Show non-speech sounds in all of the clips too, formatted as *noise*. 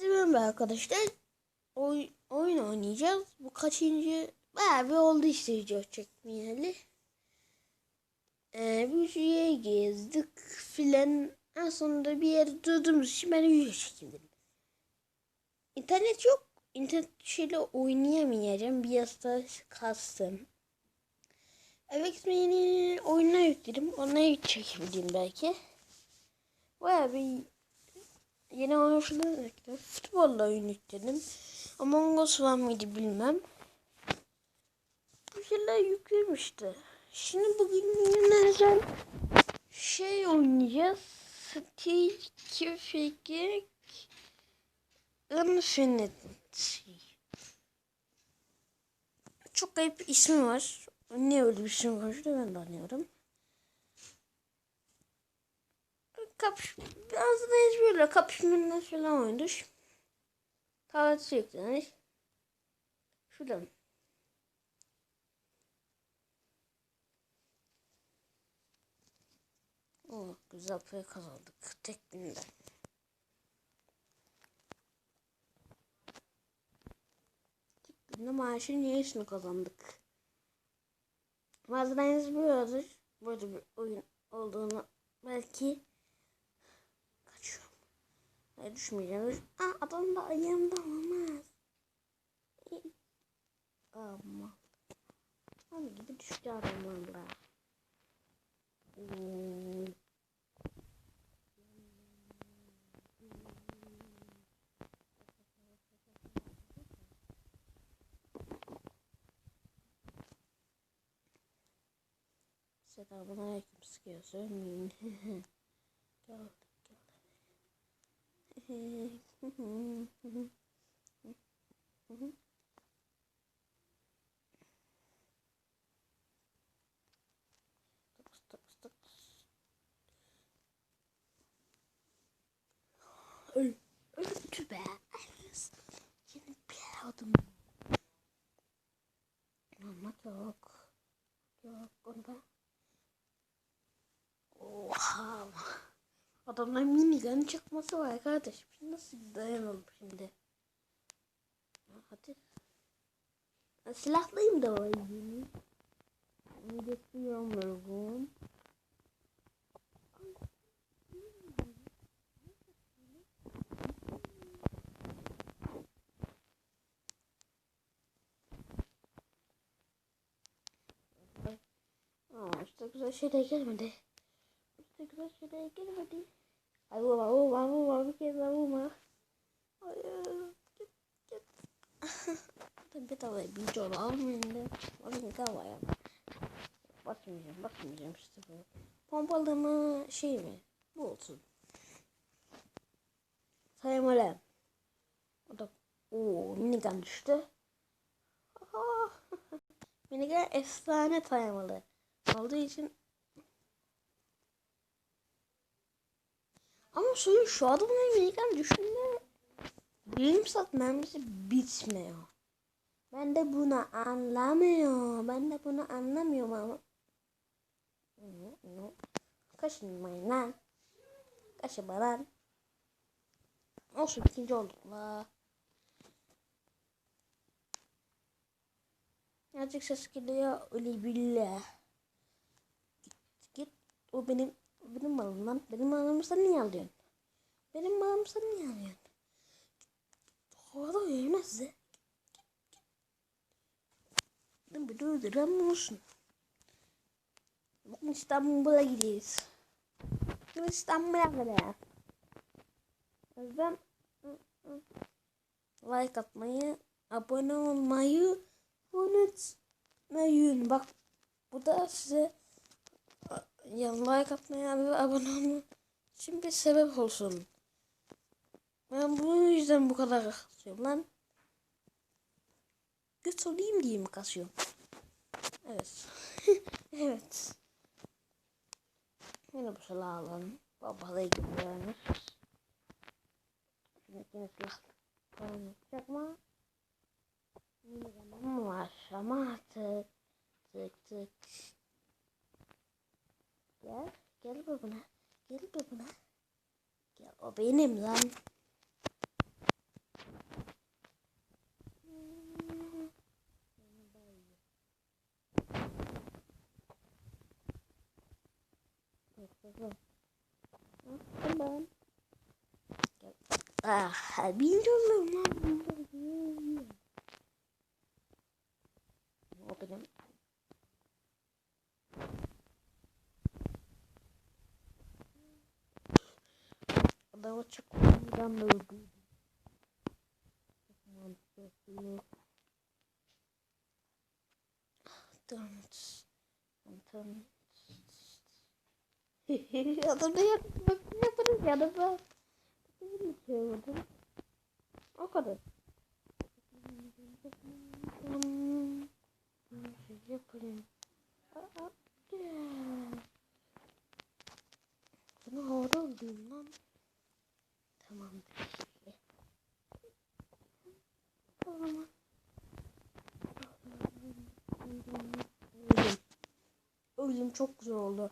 Merhaba arkadaşlar. Oy, oyun oynayacağız. Bu kaçıncı? Bayağı bir oldu işte video çekmeyeli. Ee, bir şeye gezdik filan. En sonunda bir yerde durduğumuz için ben video çekeyim dedim. İnternet yok. İnternet şeyle oynayamayacağım. Bir yasta kastım. Eve gitmeyi oyuna yükledim. Ona çekebileyim belki. Bayağı bir Yeni oyuncular ekledim. Futbolla oyun yükledim. Among Us var mıydı bilmem. Bu şeyler yüklemişti. Şimdi bugün yine şey oynayacağız. Certificate Infinity. Çok bir ismi var. Niye öyle bir isim var? Ben de anlıyorum. Kapış biraz da böyle kapışmalar falan oynamış. Tatil yüklenmiş. Şuradan. Oh, güzel para kazandık tek günde. Tek günde maaşın yarısını kazandık. Bazılarınız biliyordur. Böyle bir oyun olduğunu belki. Hayır düşmeyeceğim. Düş Aa, adam da ayağımda olmaz. Ama. Abi gibi düştü adamlarla. Hmm. Selamun aleyküm sıkıyor söylemeyin. Gel. *laughs* Öl. Öldü be. Yeni bir adım. Anlat yok. Yok onu ben. Oha. Adamlar minigun çıkması var kardeşim. Şimdi nasıl dayanalım şimdi? Hadi. Ben silahlıyım da var yeni. Bekliyorum. Aa işte güzel şeyler gelmedi. Güzel şeyler gelmedi. Ay vurma vurma vurma bir kez daha vurma. Hayır. Git git. *laughs* Tabii tabii bir çorba almayın da. Bakın kavaya. Bakmayacağım bakmayacağım işte bu. Pompalı mı şey mi? Bu olsun. Saymalı. O da ooo minigun düştü. Aha. *laughs* minigun efsane saymalı. Olduğu için Ama sorun şu adamın minigun düşünme yarım saat mermisi bitmiyor. Ben de bunu anlamıyorum. Ben de bunu anlamıyorum ama. Kaşınmayın lan. Kaşıma lan. Olsun ikinci olduk la. Azıcık ses geliyor. Öyle. Git, git. O benim benim malım lan. Benim malımı sen niye alıyorsun? Benim malımı sen niye alıyorsun? Havada yemez de. Ben bir öldürem olsun. Bugün İstanbul'a gidiyoruz. Bugün İstanbul'a kadar. O yüzden like atmayı, abone olmayı unutmayın. Bak bu da size ya like atmaya ve abone olma için bir sebep olsun. Ben bu yüzden bu kadar kasıyorum lan. Göt olayım diye mi kasıyorum? Evet. *laughs* evet. Yine bu sıra alalım. Babalığı gibi yani. Yine yine silah falan yapacak mı? Yine var ama artık tık tık Gel. Gel babana. Gel babana. Gel o benim lan. Tamam. Ah, bilmiyorum lan. O benim Adamı çok kullanmadan da öldürdüm. Çok mantıklı. Tamam. Tamam. Adam da yapıp bak ne yaparız ya da ben. Bir şey oldu. O kadar. Hmm, Şey yapayım. Bunu havada alayım lan. Tamamdır. Tamam. Öldüm. Öldüm çok güzel oldu.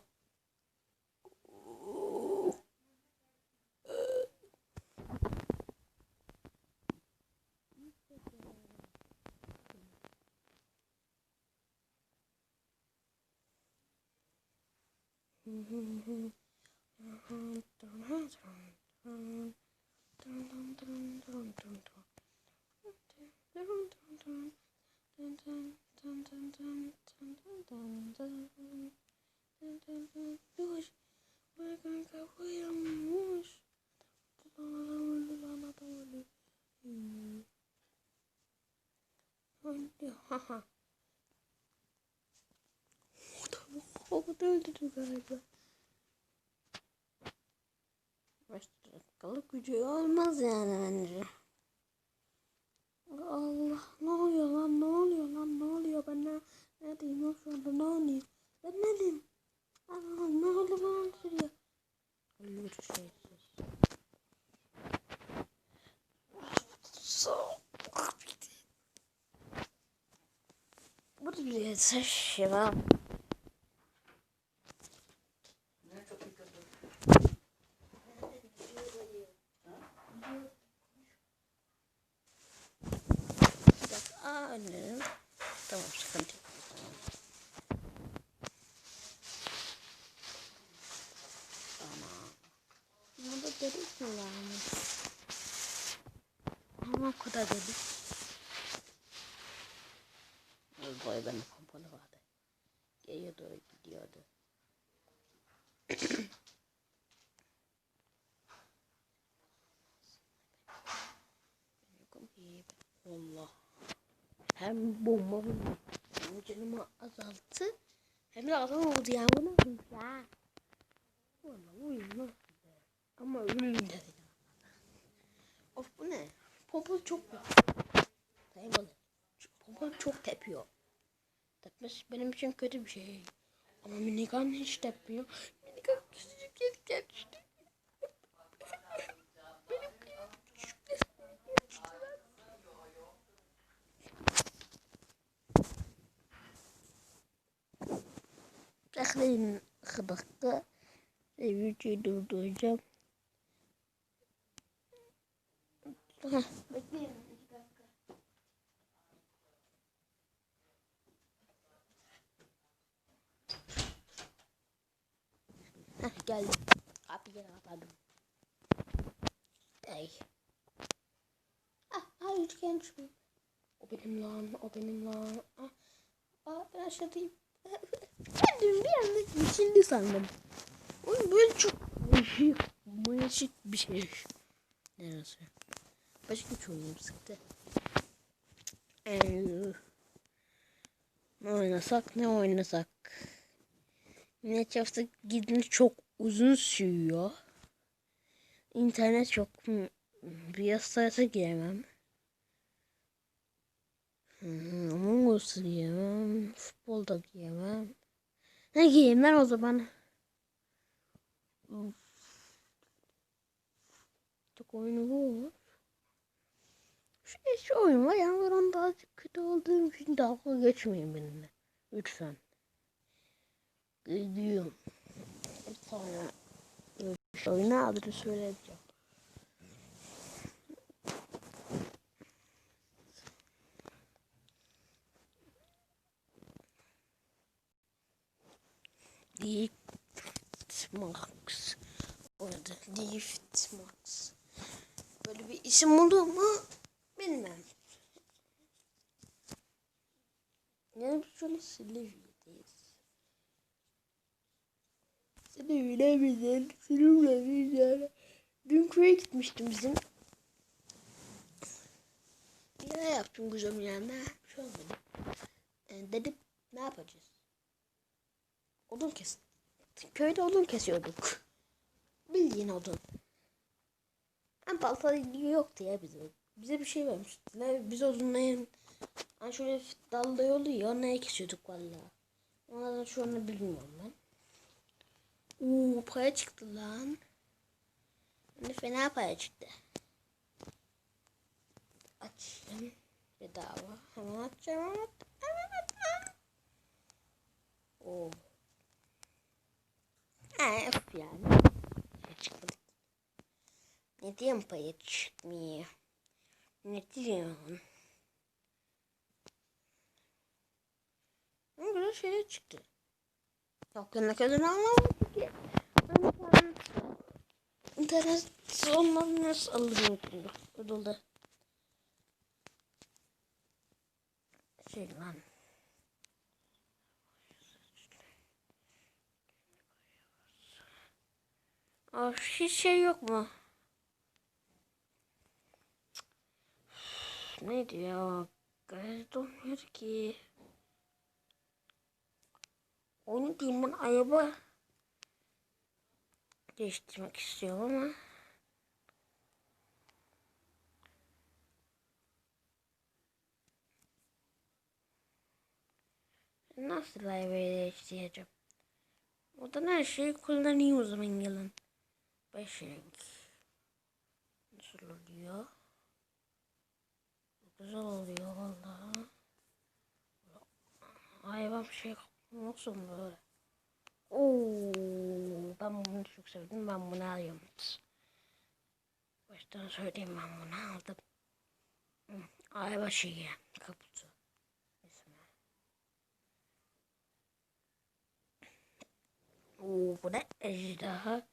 Yavaş. Bana kanka koyammış. Haha. O da öldürdü galiba. Başta dakikalı gücü olmaz yani bence. Allah ne oluyor lan ne oluyor lan ne oluyor? Ben ne, ne lan şu anda? Ne oluyor ben ne diyeyim Allah ne oldu bana sürüyor Ölür şeysiz So Bu da bir yeter ya Bak aa önlerim. Tamam sıkıntı yok. Tamam. Delik mi varmış? Ama o kadar delik. Oy boy bende pompalı vardı. Geriye doğru gidiyordu. Allah. Hem bomba vurdu. Hem canımı azalttı. Hem de adam oldu ya. Bu ya? Valla uyum lan. Ama ölüm dedi. Of bu ne? Pompalı çok Saymalı. Pompalı çok tepiyor. Tepmesi benim için kötü bir şey. Ama minigun hiç tepmiyor. Minigun küçücük gelirken işte. Benim küçük Bekleyin dakika. Videoyu durduracağım. Heh, bekleyin iki dakika. Heh, geldim. Kapıyı kapadım. Ay. Ah, ah üçgen çıkıyor. O benim lan, o benim lan. Ah, ah ben aşağıdayım. Ben dün bir anda içinde sandım. Oğlum böyle çok değişik, değişik bir şey. Neresi? Başka bir oyunum sıktı. Ne oynasak ne oynasak. Minecraft'a gidin çok uzun sürüyor. İnternet çok bir sayısa giremem. Hmm, Among giyemem. Futbol da giyemem. Ne giyeyim lan o zaman? Çok oyunu bu. Şu eski oyun var ben onda azıcık kötü olduğum için dalga geçmeyin benimle. Lütfen. Gidiyorum. Sonra şu oyunu adını söyleyeceğim. Lift Max. Orada Lift Max. Böyle bir isim olur mu bilmem. Yani biz şöyle Silivri'deyiz. Silivri'de güzel, Silivri'de. Dün köye gitmiştim bizim. Ne yaptım kuzum yanında? Bir şey olmadı. Yani dedim ne yapacağız? Odun kes. Köyde odun kesiyorduk. Bildiğin odun. Hem balta yoktu ya bize. Bize bir şey vermiştiler. Biz odunlayın. Hani şöyle dalda yolu ya neye kesiyorduk valla. Onlardan şu anda bilmiyorum ben. Uuu para çıktı lan. Ne fena para çıktı. Açayım. Bedava. Hemen açacağım. Hemen. Hemen at. Oo. Ha, öf yani. Ne diyeyim paya çıkmıyor. Ne diyorsun? Ne güzel şeyler çıktı. Yok ne kadar anlamadım ki. İnternet, olmadan nasıl alırım şimdi? Ödülde. Şey lan. Aa, hiç şey yok mu? Neydi ya? Gayet olmuyor ki. Onu diyeyim ben araba değiştirmek istiyorum ama nasıl arabayı değiştireceğim? Oradan her şeyi kullanayım o zaman. Beş renk. Nasıl oluyor? Güzel oluyor vallahi. Hayvan bir şey nasıl böyle? Oo, ben bunu çok sevdim. Ben bunu alıyorum. Baştan söyleyeyim ben bunu aldım. Ayva şeyi kaputu. İsmi. Oo, bu ne ejderha?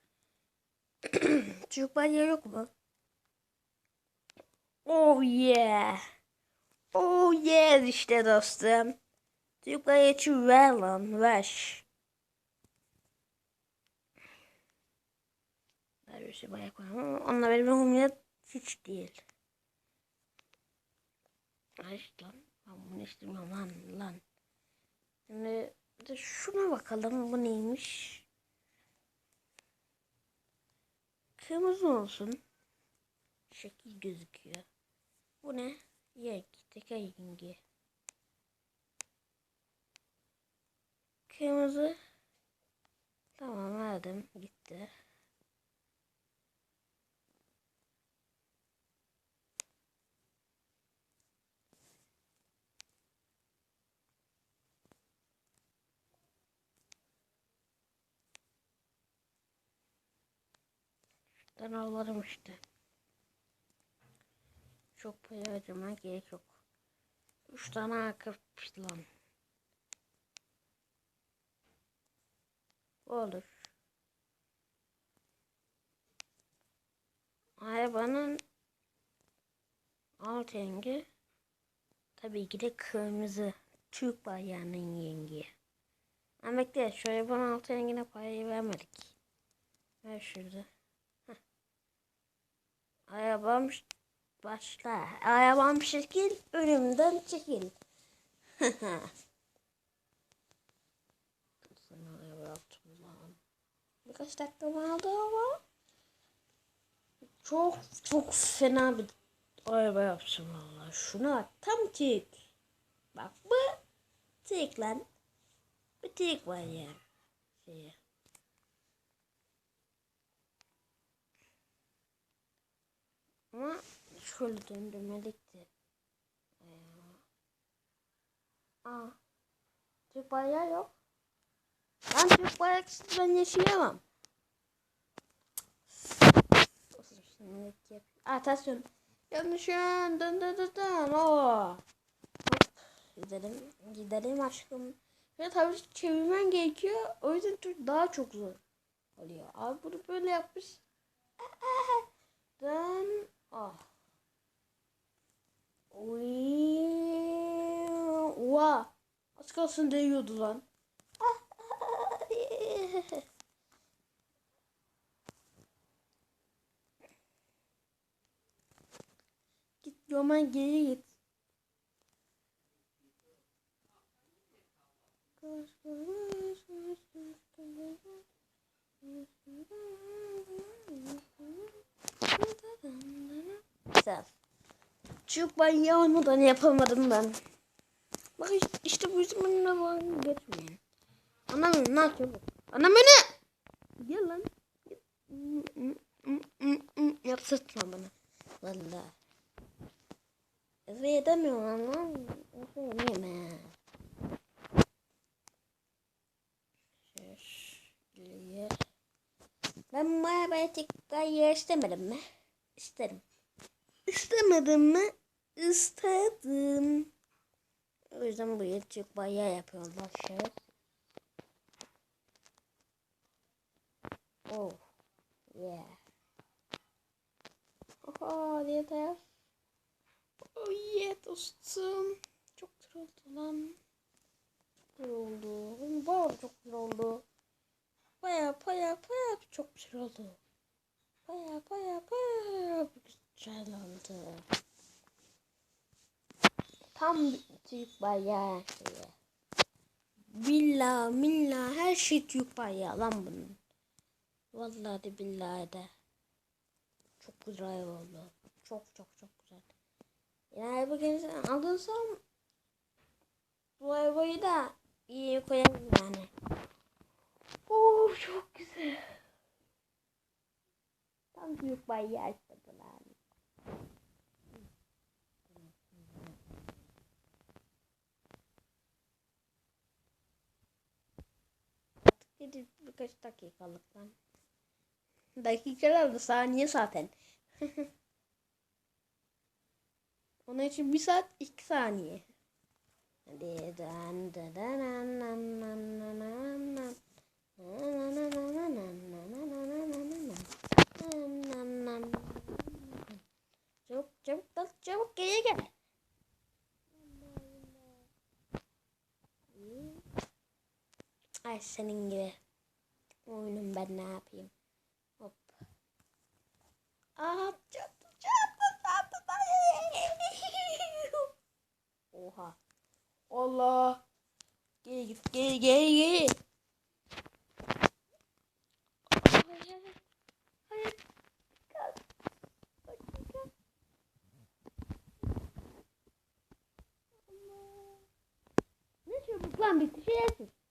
*clears throat* Çocuk banyo yok mu? Oh yeah. Oh yeah işte dostum. Çocuk banyo ver lan ver. Neredeyse bayağı koyalım onunla benim umurumda hiç değil. Ay lan ben bunu istemiyorum lan lan. Şimdi bir de şuna bakalım bu neymiş. Kırmızı olsun. Şekil gözüküyor. Bu ne? Yek. Teker yengi. Kırmızı. Tamam verdim. Gitti. Ben alırım işte. Çok para harcamaya gerek yok. Üç tane ayakkabı lan. Olur. Arabanın alt rengi tabii ki de kırmızı. Türk bayrağının rengi. Ama bekle şu arabanın alt rengine parayı vermedik. Ver şurada. Arabam başla. Arabam şekil önümden çekil. *laughs* Sana yaptım lan. Birkaç dakika aldı ama çok çok fena bir araba yaptım valla. Şuna bak tam tik. Bak bu tik lan. Bir tik var ya. Şey. Ama şöyle döndürmelikti. Ee, aa. Türk bayrağı yok. Ben Türk bayraksız ben yaşayamam. Aa ters dön. Yanlış yön. Dön dön dön dön. Oo. Gidelim. Gidelim aşkım. Ve tabii çevirmen gerekiyor. O yüzden Türk daha çok zor oluyor. Abi bunu böyle yapmış. *laughs* Dön. Ah. Oha. Az kalsın değiyordu lan. *laughs* git Yoman geri git. Güzel. Çok ben yağmadan yapamadım ben. Bak işte, bu yüzden ben falan geçmiyor. Anam ne yapıyor? Anam ne? Gel lan. Yapsırtma bana. Valla. Efe edemiyorum lan. Efe edemem. Şöyle. Ben bu arabaya tekrar yer istemedim mi? İsterim. İstemedim mi? küçük baya yapıyorum başı. Oh. Yeah. Oha yeter. Oh yeah dostum. Çok güzel lan. Çok güzel. Bayağı çok güzel oldu. Baya baya baya çok güzel oldu. Baya baya baya güzel oldu. Tam Türk bayağı şey. Villa, milla her şey Türk bayağı lan bunun. Vallahi de billahi de. Çok güzel oldu. Çok çok çok güzel. Yani bugün alırsam bu arabayı da iyi koyarım yani. Oh çok güzel. Tam büyük bayağı açtılar. Bir, birkaç dakikalık lan. Dakikalar da saniye zaten. Onun için bir saat iki saniye. Hadi dan dan dan dan dan dan dan Çabuk çabuk çabuk geriye gel. Ay senin gibi. Oyunum ben ne yapayım? Hop. Aa çattı çattı çattı. *laughs* Oha. Allah. Geri git geri geri geri. Hayır. Hayır. Ne çabuk lan bitti şerefsiz.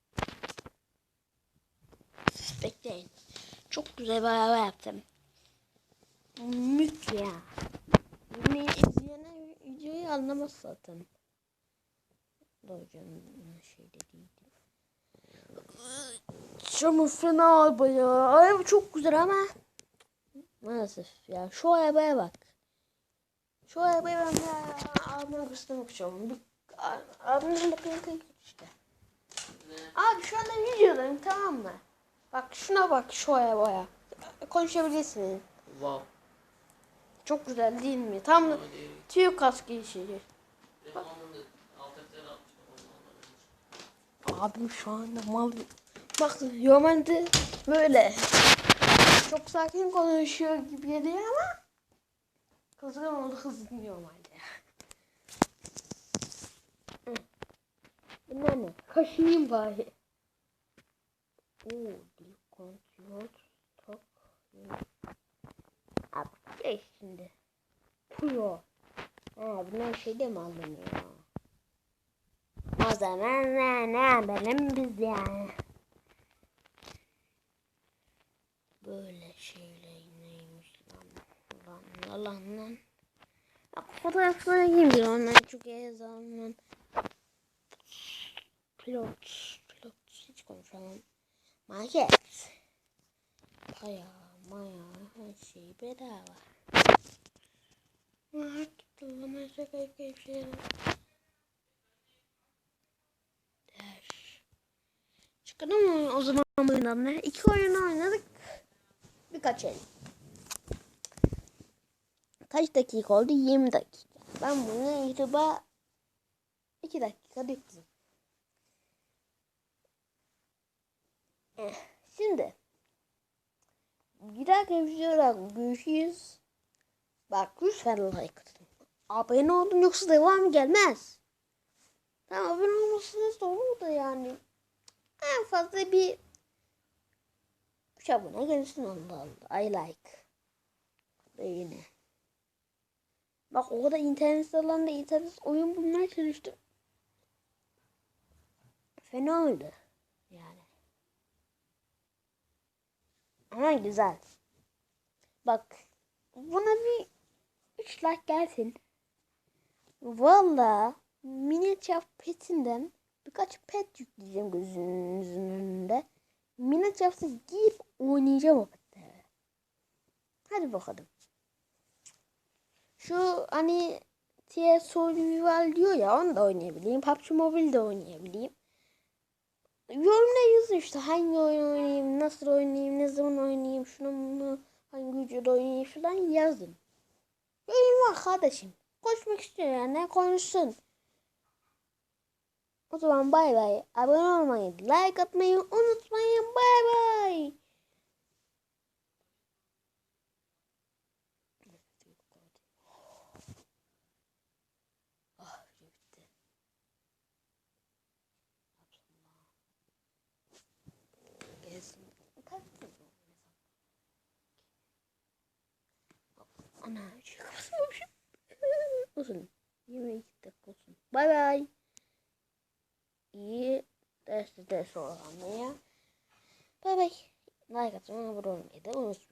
Bekleyin. Çok güzel bir araba yaptım. Mük ya. Beni izleyene videoyu anlamaz zaten. Doğru canım şey de değildi. Çamur fena araba ya. Çok güzel ama maalesef ya şu arabaya bak. Şu arabaya ben ya abime göstermek istiyorum. Bir, abimden bakın işte. Abi şu anda videodayım tamam mı? Bak şuna bak şu arabaya. Konuşabilirsiniz. Wow. Çok güzel değil mi? Tam Hadi. tüy kaskı işi. Ondan Abim şu anda mal. Bak Yomen'de böyle. Çok sakin konuşuyor gibi geliyor ama kızgın oldu hızlı Yomen'de. Bunlar ne? Kaşıyım bari. Oo, kontrol stop. Abi geç şimdi. Pro. Ha bunlar şeyde mi alınıyor? O zaman ne ne yapalım biz yani. Böyle şeyler neymiş lan. Lan lan lan. Bak fotoğraflara girmiyor onlar çok heyecanlı. Pilot. Pilot. Hiç konuşamam. Market. Paya, maya, her şey bedava. Market olana şaka keyif şeyler. Çıkalım o zaman oyundan ne? İki oyun oynadık. Birkaç el. Kaç dakika oldu? 20 dakika. Ben bunu YouTube'a 2 dakika bekleyin. Eh, şimdi bir dahaki videoda görüşürüz. Bak lütfen like atın. Abone olun yoksa devam gelmez. Tamam abone olmasanız da olur da yani. En fazla bir 3 abone gelsin Allah. I like. Beğeni. Bak o kadar internet sitelerinde internet oyun bulmaya çalıştım. Fena oldu. Yani. Ama güzel. Bak. Buna bir 3 like gelsin. Valla Minecraft petinden birkaç pet yükleyeceğim gözünüzün önünde. Minecraft'a girip oynayacağım o petleri. Hadi bakalım. Şu hani TS Survival diyor ya onu da oynayabileyim. PUBG Mobile de oynayabileyim. Yorumlara yazın işte hangi oyun oynayayım, nasıl oynayayım, ne zaman oynayayım, şunu mu, hangi videoda oynayayım falan yazın. Yorum var kardeşim. Konuşmak istiyor yani konuşsun. O zaman bay bay. Abone olmayı, like atmayı unutmayın. Bay bay. Ana, şey kapatmamışım. olsun. 22 dakika olsun. Bay bay. İyi derste ders olanmaya. Bay bay. Like atmayı, abone olmayı da unutmayın.